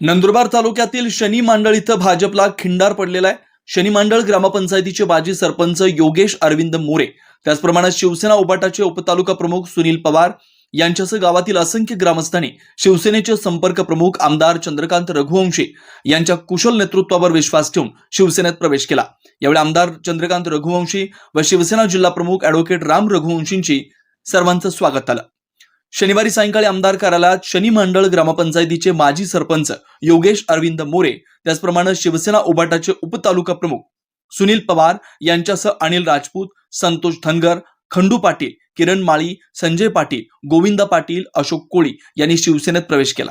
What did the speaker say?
नंदुरबार तालुक्यातील शनी मांडळ इथं भाजपला खिंडार पडलेला आहे. शनी मांडळ ग्रामपंचायतीचे माजी सरपंच योगेश अरविंद मोरे त्याचप्रमाणे शिवसेना उबाटाचे उपतालुका प्रमुख सुनील पवार यांच्यासह गावातील असंख्य ग्रामस्थांनी शिवसेनेचे संपर्क प्रमुख आमदार चंद्रकांत रघुवंशी यांच्या कुशल नेतृत्वावर विश्वास ठेवून शिवसेनेत प्रवेश केला. यावेळी आमदार चंद्रकांत रघुवंशी व शिवसेना जिल्हा प्रमुख अॅडव्होकेट राम रघुवंशींची सर्वांचं स्वागत आलं शनिवारी सायंकाळी आमदार कार्यालयात शनी मंडळ ग्रामपंचायतीचे माजी सरपंच योगेश अरविंद मोरे त्याचप्रमाणे शिवसेना उबाटाचे उपतालुका प्रमुख सुनील पवार यांच्यासह अनिल राजपूत संतोष धनगर खंडू पाटील किरण माळी संजय पाटील गोविंद पाटील अशोक कोळी यांनी शिवसेनेत प्रवेश केला.